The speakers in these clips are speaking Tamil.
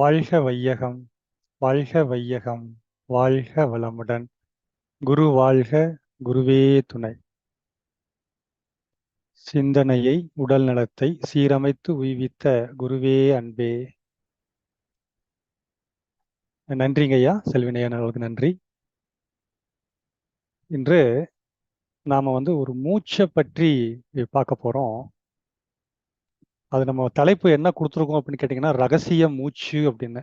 வாழ்க வையகம் வாழ்க வையகம் வாழ்க வளமுடன். குரு வாழ்க குருவே துணை. சிந்தனையை உடல் நலத்தை சீரமைத்து உய்வித்த குருவே அன்பே. நன்றிங்க ஐயா செல்வினையன் அவர்களுக்கு நன்றி. இன்று நாம வந்து ஒரு மூச்சை பற்றி பார்க்க போகிறோம் அது நம்ம தலைப்பு என்ன கொடுத்துருக்கோம் அப்படின்னு கேட்டிங்கன்னா ரகசிய மூச்சு அப்படின்னு.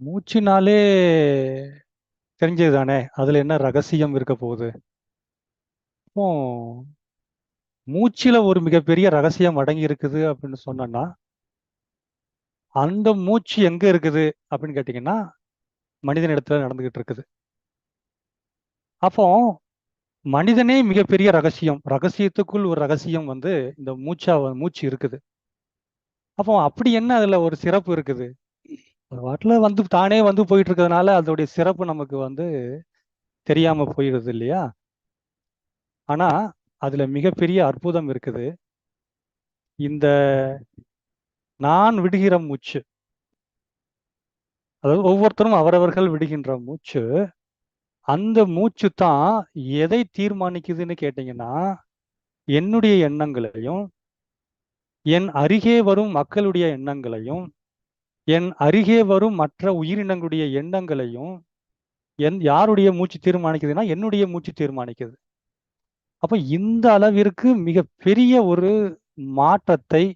மூச்சுனாலே தெரிஞ்சது தானே அதில் என்ன ரகசியம் இருக்க போகுது? இப்போ மூச்சில் ஒரு மிகப்பெரிய ரகசியம் அடங்கி இருக்குது அப்படின்னு சொன்னோன்னா அந்த மூச்சு எங்கே இருக்குது அப்படின்னு கேட்டிங்கன்னா மனிதன் இடத்துல நடந்துக்கிட்டு இருக்குது. அப்போ மனிதனே மிகப்பெரிய ரகசியம். ரகசியத்துக்குள் ஒரு ரகசியம் வந்து இந்த மூச்சா மூச்சு இருக்குது. அப்போ அப்படி என்ன அதுல ஒரு சிறப்பு இருக்குது? வாட்டில் வந்து தானே வந்து போயிட்டு இருக்கிறதுனால அதோடைய சிறப்பு நமக்கு வந்து தெரியாம போயிடுது இல்லையா? ஆனா அதுல மிகப்பெரிய அற்புதம் இருக்குது. இந்த நான் விடுகிற மூச்சு அதாவது ஒவ்வொருத்தரும் அவரவர்கள் விடுகின்ற மூச்சு அந்த மூச்சு தான் எதை தீர்மானிக்குதுன்னு கேட்டீங்கன்னா என்னுடைய எண்ணங்களையும் என் அருகே வரும் மக்களுடைய எண்ணங்களையும் என் அருகே வரும் மற்ற உயிரினங்களுடைய எண்ணங்களையும் என் யாருடைய மூச்சு தீர்மானிக்குதுன்னா என்னுடைய மூச்சு தீர்மானிக்குது. அப்ப இந்த அளவிற்கு மிக பெரிய ஒரு மாற்றத்தை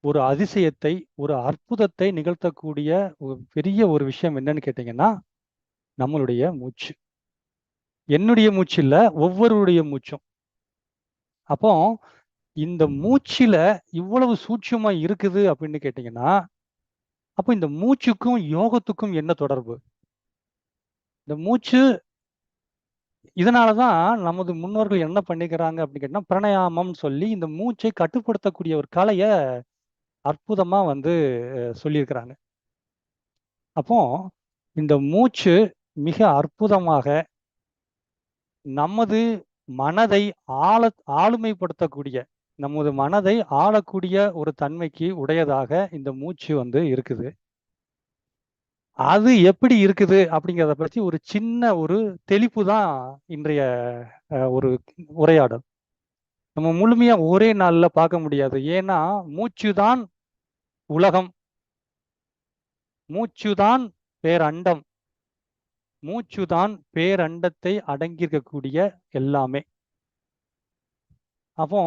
ஒரு அதிசயத்தை ஒரு அற்புதத்தை நிகழ்த்தக்கூடிய ஒரு பெரிய ஒரு விஷயம் என்னன்னு கேட்டீங்கன்னா நம்மளுடைய மூச்சு. என்னுடைய மூச்சு இல்ல ஒவ்வொருடைய மூச்சும். அப்போ இந்த மூச்சில் இவ்வளவு சூட்சமா இருக்குது அப்படின்னு கேட்டீங்கன்னா அப்போ இந்த மூச்சுக்கும் யோகத்துக்கும் என்ன தொடர்பு? இந்த மூச்சு இதனாலதான் நமது முன்னோர்கள் என்ன பண்ணிக்கிறாங்க அப்படின்னு கேட்டீங்கன்னா பிரணயாமம் சொல்லி இந்த மூச்சை கட்டுப்படுத்தக்கூடிய ஒரு கலைய அற்புதமா வந்து சொல்லியிருக்கிறாங்க. அப்போ இந்த மூச்சு மிக அற்புதமாக நமது மனதை ஆள ஆளுமைப்படுத்தக்கூடிய நமது மனதை ஆளக்கூடிய ஒரு தன்மைக்கு உடையதாக இந்த மூச்சு வந்து இருக்குது. அது எப்படி இருக்குது அப்படிங்கிறத பற்றி ஒரு சின்ன ஒரு தெளிப்பு தான் இன்றைய ஒரு உரையாடல். நம்ம முழுமையா ஒரே நாள்ல பார்க்க முடியாது. ஏன்னா மூச்சு தான் உலகம். மூச்சு தான் பேரண்டம். மூச்சுதான் பேரண்டத்தை அடங்கியிருக்கக்கூடிய எல்லாமே. அப்போ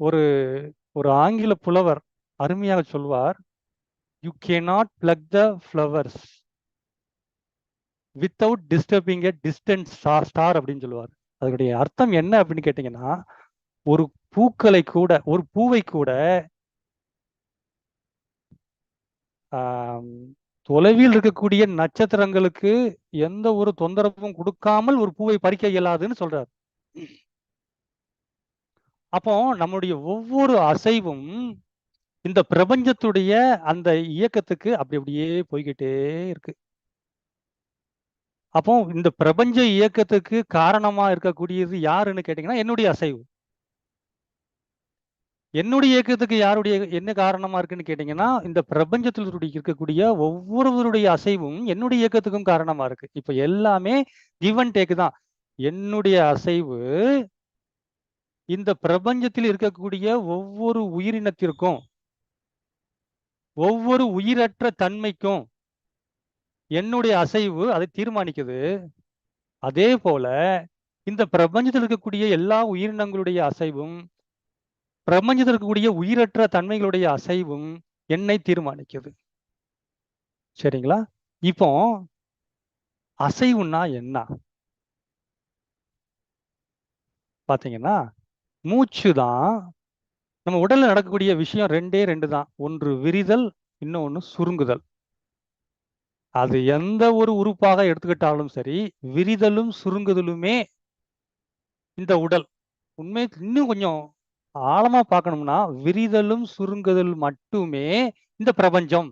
ஒரு ஒரு ஆங்கில புலவர் அருமையாக சொல்வார் you cannot pluck the flowers without disturbing a distance star அப்படின்னு சொல்லுவார். அதனுடைய அர்த்தம் என்ன அப்படின்னு கேட்டீங்கன்னா ஒரு பூக்களை கூட ஒரு பூவை கூட தொலைவில் இருக்கக்கூடிய நட்சத்திரங்களுக்கு எந்த ஒரு தொந்தரவும் கொடுக்காமல் ஒரு பூவை பறிக்க இயலாதுன்னு சொல்றாரு. அப்போ நம்முடைய ஒவ்வொரு அசைவும் இந்த பிரபஞ்சத்துடைய அந்த இயக்கத்துக்கு அப்படி அப்படியே போய்கிட்டே இருக்கு. அப்போ இந்த பிரபஞ்ச இயக்கத்துக்கு காரணமா இருக்கக்கூடியது யாருன்னு கேட்டீங்கன்னா என்னுடைய அசைவு. என்னுடைய இயக்கத்துக்கு யாருடைய என்ன காரணமா இருக்குன்னு கேட்டீங்கன்னா இந்த பிரபஞ்சத்தில் இருக்கக்கூடிய ஒவ்வொருவருடைய அசைவும் என்னுடைய இயக்கத்துக்கும் காரணமா இருக்கு. இப்ப எல்லாமே கிவ் அண்ட் டேக் தான். என்னுடைய அசைவு இந்த பிரபஞ்சத்தில் இருக்கக்கூடிய ஒவ்வொரு உயிரினத்திற்கும் ஒவ்வொரு உயிரற்ற தன்மைக்கும் என்னுடைய அசைவு அதை தீர்மானிக்குது. அதே போல இந்த பிரபஞ்சத்தில் இருக்கக்கூடிய எல்லா உயிரினங்களுடைய அசைவும் பிரபஞ்சத்தில் இருக்கக்கூடிய உயிரற்ற தன்மைகளுடைய அசைவும் என்னை தீர்மானிக்குது. சரிங்களா? இப்போ அசைவுன்னா என்ன? பாத்தீங்கன்னா மூச்சு தான் நம்ம உடல்ல நடக்கக்கூடிய விஷயம் ரெண்டே ரெண்டு தான். ஒன்று விரிதல் இன்னொன்று சுருங்குதல். அது எந்த ஒரு உறுப்பாக எடுத்துக்கிட்டாலும் சரி விரிதலும் சுருங்குதலுமே இந்த உடல். உண்மை இன்னும் கொஞ்சம் ஆழமா பார்க்கணும்னா விரிதலும் சுருங்குதல் மட்டுமே இந்த பிரபஞ்சம்.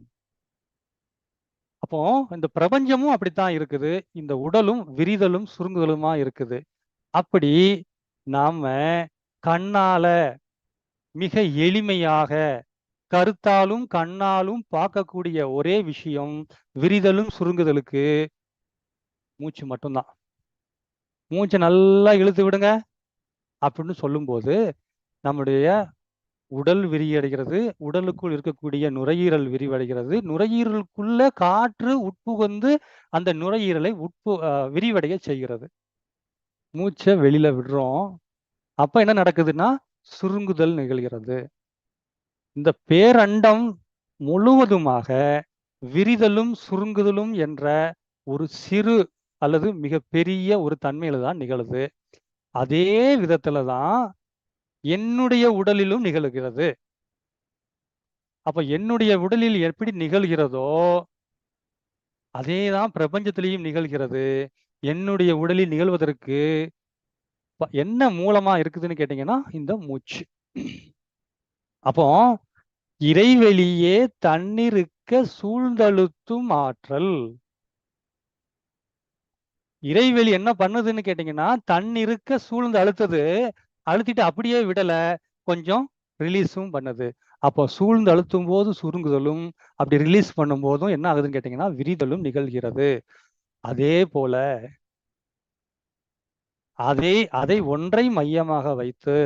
அப்போ இந்த பிரபஞ்சமும் அப்படித்தான் இருக்குது. இந்த உடலும் விரிதலும் சுருங்குதலுமா இருக்குது. அப்படி நாம கண்ணால மிக எளிமையாக கருத்தாலும் கண்ணாலும் பார்க்கக்கூடிய ஒரே விஷயம் விரிதலும் சுருங்குதலுக்கு மூச்சு மட்டும்தான். மூச்சை நல்லா இழுத்து விடுங்க. அப்படின்னு சொல்லும்போது நம்முடைய உடல் விரிவடைகிறது உடலுக்குள் இருக்கக்கூடிய நுரையீரல் விரிவடைகிறது. நுரையீரலுக்குள்ள காற்று உட்புகுந்து அந்த நுரையீரலை உட்பு அஹ், விரிவடைய செய்கிறது. மூச்சை வெளியில விடுறோம். அப்ப என்ன நடக்குதுன்னா சுருங்குதல் நிகழ்கிறது. இந்த பேரண்டம் முழுவதுமாக விரிதலும் சுருங்குதலும் என்ற ஒரு சிறு அல்லது மிகப்பெரிய ஒரு தன்மையில தான் நிகழுது. அதே விதத்துல தான் என்னுடைய உடலிலும் நிகழுகிறது. அப்ப என்னுடைய உடலில் எப்படி நிகழ்கிறதோ அதேதான் பிரபஞ்சத்திலையும் நிகழ்கிறது. என்னுடைய உடலில் நிகழ்வதற்கு என்ன மூலமா இருக்குதுன்னு கேட்டீங்கன்னா இந்த மூச்சு. அப்போ இறைவெளியே தண்ணீருக்க சூழ்ந்தழுத்தும் ஆற்றல். இறைவெளி என்ன பண்ணுதுன்னு கேட்டீங்கன்னா தண்ணீருக்க சூழ்ந்து அழுத்தது. அழுத்திட்டு அப்படியே விடல கொஞ்சம் ரிலீஸும் பண்ணுது. அப்போ சூழ்ந்து அழுத்தும் போது சுருங்குதலும் அப்படி ரிலீஸ் பண்ணும் போதும் என்ன ஆகுதுன்னு கேட்டீங்கன்னா விரிதலும் நிகழ்கிறது. அதே போல அதே அதை ஒன்றை மையமாக வைத்து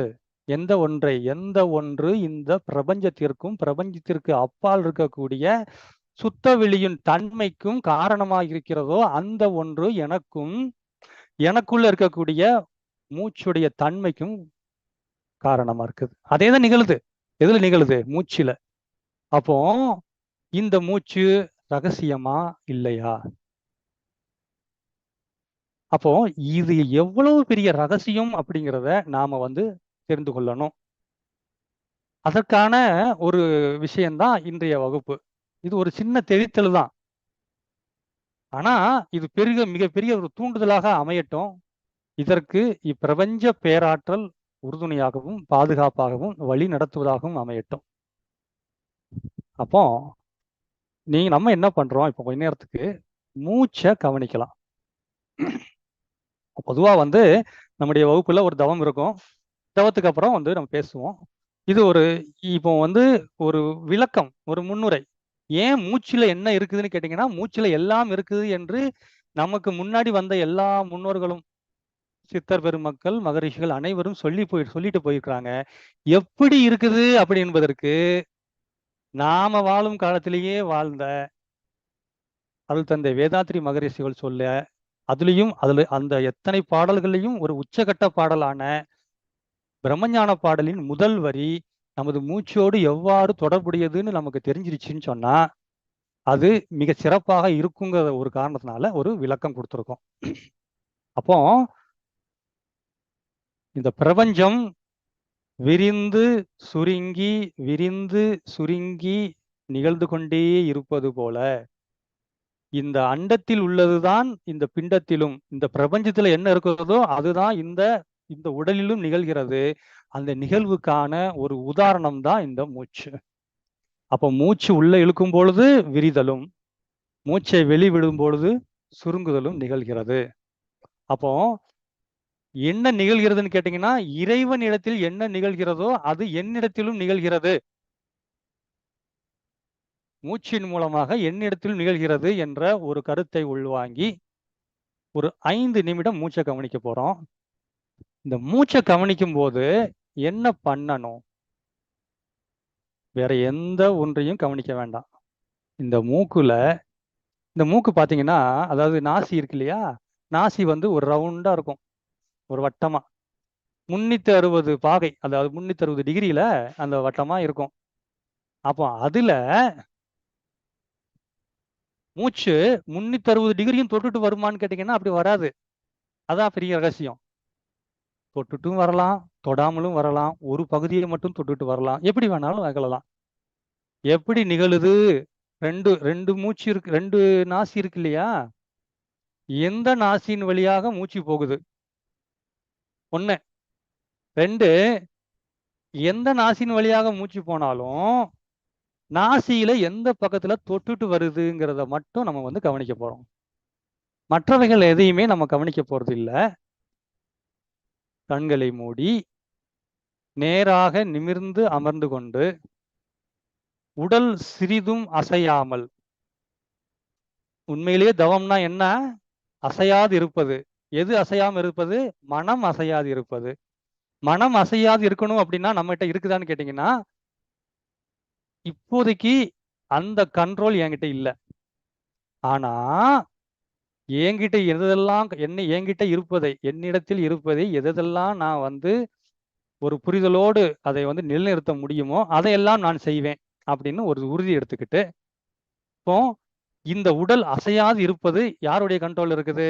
எந்த ஒன்றை எந்த ஒன்று இந்த பிரபஞ்சத்திற்கும் பிரபஞ்சத்திற்கு அப்பால் இருக்கக்கூடிய சுத்தவெளியின் தன்மைக்கும் காரணமாக இருக்கிறதோ அந்த ஒன்று எனக்கும் எனக்குள்ள இருக்கக்கூடிய மூச்சுடைய தன்மைக்கும் காரணமா இருக்குது. அதே தான் நிகழுது. எதுல நிகழுது? மூச்சுல. அப்போ இந்த மூச்சு ரகசியமா இல்லையா? அப்போ இது எவ்வளவு பெரிய ரகசியம் அப்படிங்கிறத நாம வந்து தெரிந்து கொள்ளணும். அதற்கான ஒரு விஷயம்தான் இன்றைய வகுப்பு. இது ஒரு சின்ன தெரித்தல் தான். ஆனா இது பெரிய மிகப்பெரிய ஒரு தூண்டுதலாக அமையட்டும். இதற்கு இப்பிரபஞ்ச பேராற்றல் உறுதுணையாகவும் பாதுகாப்பாகவும் வழி நடத்துவதாகவும் அமையட்டும். அப்போ நீங்க நம்ம என்ன பண்றோம்? இப்போ கொஞ்ச நேரத்துக்கு மூச்சை கவனிக்கலாம். பொதுவா வந்து நம்முடைய வகுப்புல ஒரு தவம் இருக்கும். தவத்துக்கு அப்புறம் வந்து நம்ம பேசுவோம். இது ஒரு இப்போ வந்து ஒரு விளக்கம் ஒரு முன்னுரை. ஏன் மூச்சில் என்ன இருக்குதுன்னு கேட்டிங்கன்னா மூச்சில் எல்லாம் இருக்குது என்று நமக்கு முன்னாடி வந்த எல்லா முன்னோர்களும் சித்தர் பெருமக்கள் மகரிஷிகள் அனைவரும் சொல்லி போய் சொல்லிட்டு போயிருக்கிறாங்க. எப்படி இருக்குது அப்படி என்பதற்கு நாம வாழும் காலத்திலேயே வாழ்ந்த அருள் தந்தை வேதாத்ரி மகரிஷிகள் சொல்ல அதுலேயும் அதுல அந்த எத்தனை பாடல்களையும் ஒரு உச்சகட்ட பாடலான பிரம்மஞான பாடலின் முதல் வரி நமது மூச்சோடு எவ்வாறு தொடர்புடையதுன்னு நமக்கு தெரிஞ்சிருச்சுன்னு சொன்னா அது மிக சிறப்பாக இருக்குங்கிற ஒரு காரணத்தினால ஒரு விளக்கம் கொடுத்துருக்கோம். அப்போ இந்த பிரபஞ்சம் விரிந்து சுருங்கி விரிந்து சுருங்கி நிகழ்ந்து கொண்டே இருப்பது போல இந்த அண்டத்தில் உள்ளதுதான் இந்த பிண்டத்திலும் இந்த பிரபஞ்சத்துல என்ன இருக்கிறதோ அதுதான் இந்த இந்த உடலிலும் நிகழ்கிறது. அந்த நிகழ்வுக்கான ஒரு உதாரணம் தான் இந்த மூச்சு. அப்போ மூச்சு உள்ள இழுக்கும் பொழுது விரிதலும் மூச்சை வெளிவிடும் பொழுது சுருங்குதலும் நிகழ்கிறது. அப்போ என்ன நிகழ்கிறதுன்னு கேட்டீங்கன்னா இறைவன் இடத்தில் என்ன நிகழ்கிறதோ அது என்னிடத்திலும் நிகழ்கிறது. மூச்சின் மூலமாக என்னிடத்திலும் நிகழ்கிறது என்ற ஒரு கருத்தை உள்வாங்கி ஒரு ஐந்து நிமிடம் மூச்சை கவனிக்க போறோம். இந்த மூச்சை கவனிக்கும் போது என்ன பண்ணணும்? வேற எந்த ஒன்றையும் கவனிக்க வேண்டாம். இந்த மூக்குல இந்த மூக்கு பாத்தீங்கன்னா அதாவது நாசி இருக்கு இல்லையா? நாசி வந்து ஒரு ரவுண்டா இருக்கும். ஒரு வட்டமா. முன்னூத்தி அறுபது பாகை அதாவது முன்னூத்தி அறுபது டிகிரியில அந்த வட்டமா இருக்கும். அப்போ அதுல மூச்சு முன்னூத்தி அறுபது டிகிரியும் தொட்டுட்டு வருமான்னு கேட்டீங்கன்னா அப்படி வராது. அதான் பெரிய ரகசியம். தொட்டுட்டும் வரலாம் தொடாமலும் வரலாம் ஒரு பகுதியை மட்டும் தொட்டுட்டு வரலாம். எப்படி வேணாலும் நிகழலாம் எப்படி நிகழுது? ரெண்டு ரெண்டு மூச்சு இருக்கு ரெண்டு நாசி இருக்கு இல்லையா? எந்த நாசியின் வழியாக மூச்சு போகுது? ஒண்ணு. ரெண்டு எந்த நாசின் வழியாக மூச்சு போனாலும் நாசியில எந்த பக்கத்துல தொட்டுட்டு வருதுங்கிறத மட்டும் நம்ம வந்து கவனிக்க போறோம். மற்றவைகள் எதையுமே நம்ம கவனிக்க போறது இல்லை. கண்களை மூடி நேராக நிமிர்ந்து அமர்ந்து கொண்டு உடல் சிறிதும் அசையாமல். உண்மையிலேயே தவம்னா என்ன? அசையாது இருப்பது. எது அசையாம இருப்பது? மனம் அசையாது இருப்பது. மனம் அசையாது இருக்கணும் அப்படின்னா நம்மகிட்ட இருக்குதான்னு கேட்டீங்கன்னா இப்போதைக்கு அந்த கண்ட்ரோல் என்கிட்ட இல்லை. ஆனா என்கிட்ட எதெல்லாம் என்ன என்கிட்ட இருப்பதை என்னிடத்தில் இருப்பதை எதெல்லாம் நான் வந்து ஒரு புரிதலோடு அதை வந்து நிலைநிறுத்த முடியுமோ அதையெல்லாம் நான் செய்வேன் அப்படின்னு ஒரு உறுதி எடுத்துக்கிட்டு இப்போ இந்த உடல் அசையாது இருப்பது யாருடைய கண்ட்ரோல் இருக்குது?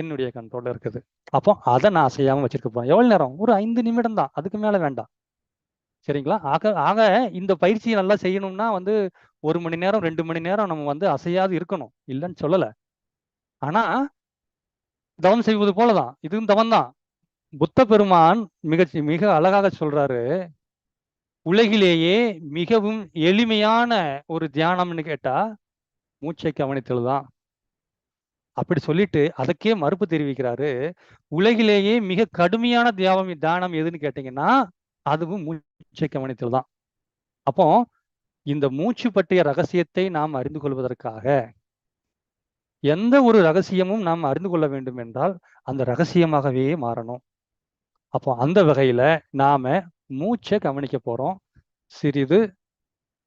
என்னுடைய கண்ட்ரோல் இருக்குது. அப்போ அதை நான் செய்யாம வச்சிருக்க போறேன். எவ்வளவு நேரம்? ஒரு ஐந்து நிமிடம் தான். அதுக்கு மேல வேண்டாம். சரிங்களா? ஆக ஆக இந்த பயிற்சியை நல்லா செய்யணும்னா வந்து ஒரு மணி நேரம் ரெண்டு மணி நேரம் நம்ம வந்து அசையாது இருக்கணும். இல்லைன்னு சொல்லல. ஆனா தவம் செய்வது போலதான். இதுவும் தவம் தான். புத்த பெருமான் மிக மிக அழகாக சொல்றாரு. உலகிலேயே மிகவும் எளிமையான ஒரு தியானம்னு கேட்டா மூச்சை கவனித்தல் தான். அப்படி சொல்லிட்டு அதுக்கே மறுப்பு தெரிவிக்கிறாரு. உலகிலேயே மிக கடுமையான தியாவம் தானம் எதுன்னு கேட்டீங்கன்னா அதுவும் மூச்சை கவனித்தல் தான். அப்போ இந்த மூச்சு பற்றிய ரகசியத்தை நாம் அறிந்து கொள்வதற்காக எந்த ஒரு ரகசியமும் நாம் அறிந்து கொள்ள வேண்டும் என்றால் அந்த ரகசியமாகவே மாறணும். அப்போ அந்த வகையில நாம மூச்சை கவனிக்க போறோம். சிறிது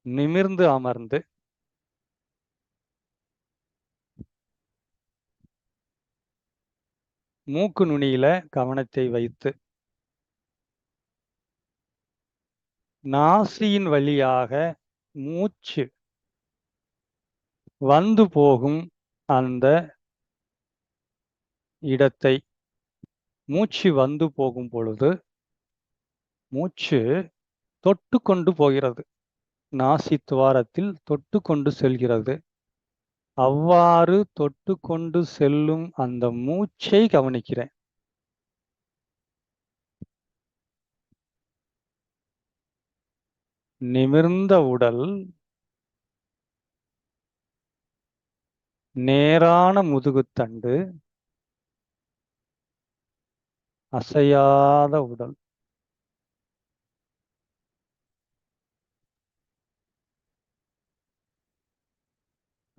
நிமிர்ந்து அமர்ந்து மூக்கு நுனியில கவனத்தை வைத்து நாசியின் வழியாக மூச்சு வந்து போகும் அந்த இடத்தை மூச்சு வந்து போகும் பொழுது மூச்சு தொட்டு கொண்டு போகிறது. நாசி துவாரத்தில் தொட்டு கொண்டு செல்கிறது. அவ்வாறு தொட்டு கொண்டு செல்லும் அந்த மூச்சை கவனிக்கிறேன். நிமிர்ந்த உடல் நேரான முதுகுத்தண்டு அசையாத உடல்.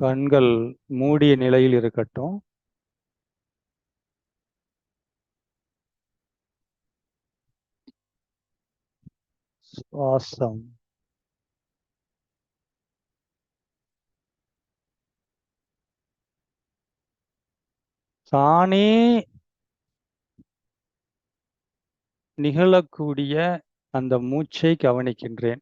கண்கள் மூடிய நிலையில் இருக்கட்டும். சுவாசம். தானே நிகழக்கூடிய அந்த மூச்சை கவனிக்கின்றேன்.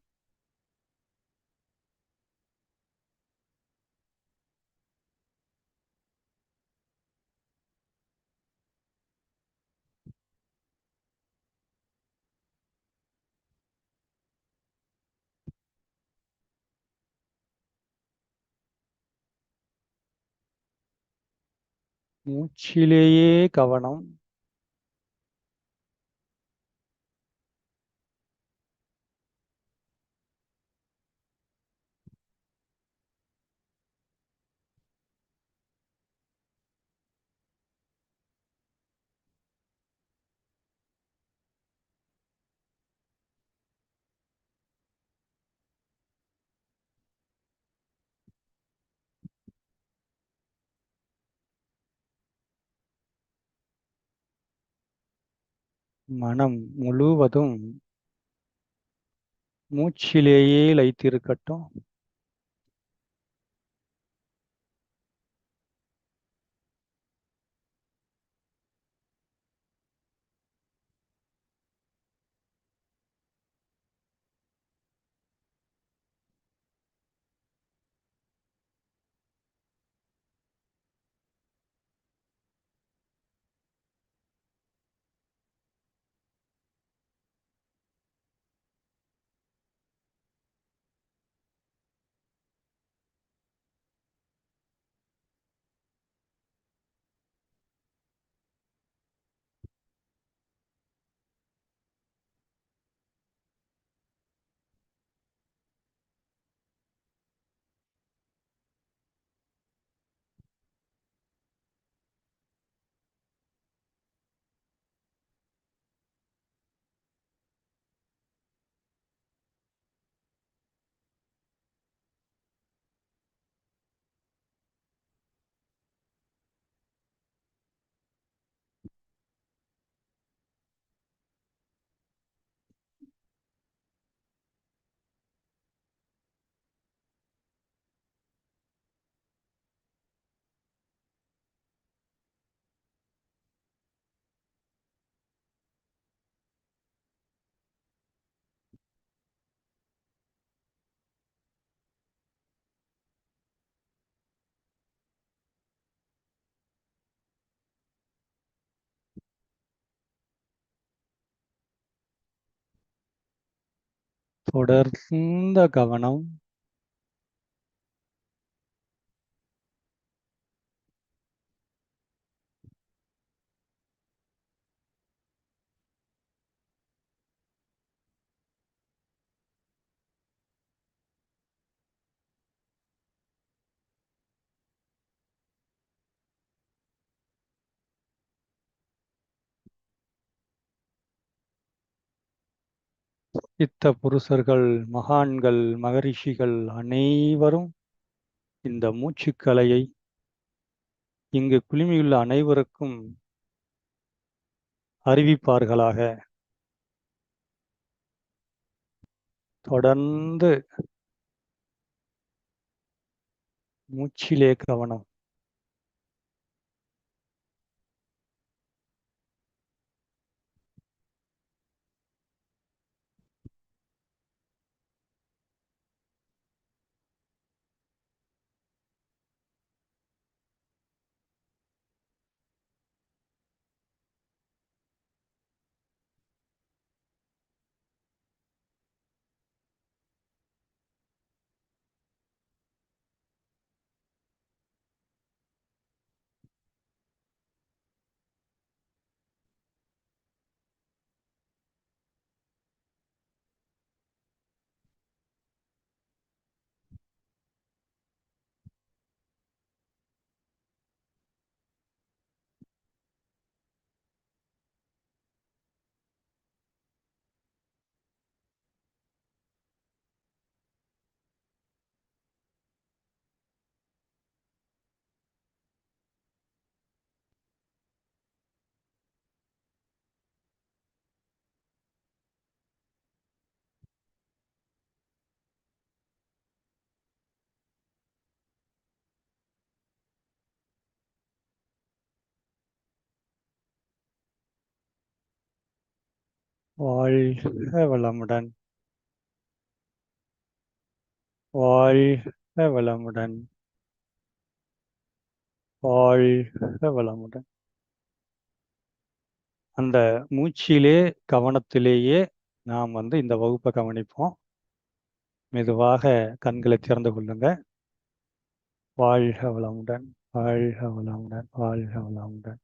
மூச்சிலேயே கவனம். மனம் முழுவதும் மூச்சிலேயே லைத்திருக்கட்டும். தொடர்ந்த கவனம் சித்த புருஷர்கள் மகான்கள் மகரிஷிகள் அனைவரும் இந்த மூச்சுக்கலையை இங்கு குழுமியுள்ள அனைவருக்கும் அறிவிப்பார்களாக. தொடர்ந்து மூச்சிலே கவனம். வாழ்க வளமுடன் வாழ்க வளமுடன் வாழ்க வளமுடன் அந்த மூச்சிலே கவனத்திலேயே நாம் வந்து இந்த வகுப்பை கவனிப்போம். மெதுவாக கண்களை திறந்து கொள்ளுங்க. வாழ்க வளமுடன் வாழ்க வளமுடன் வாழ்க வளமுடன்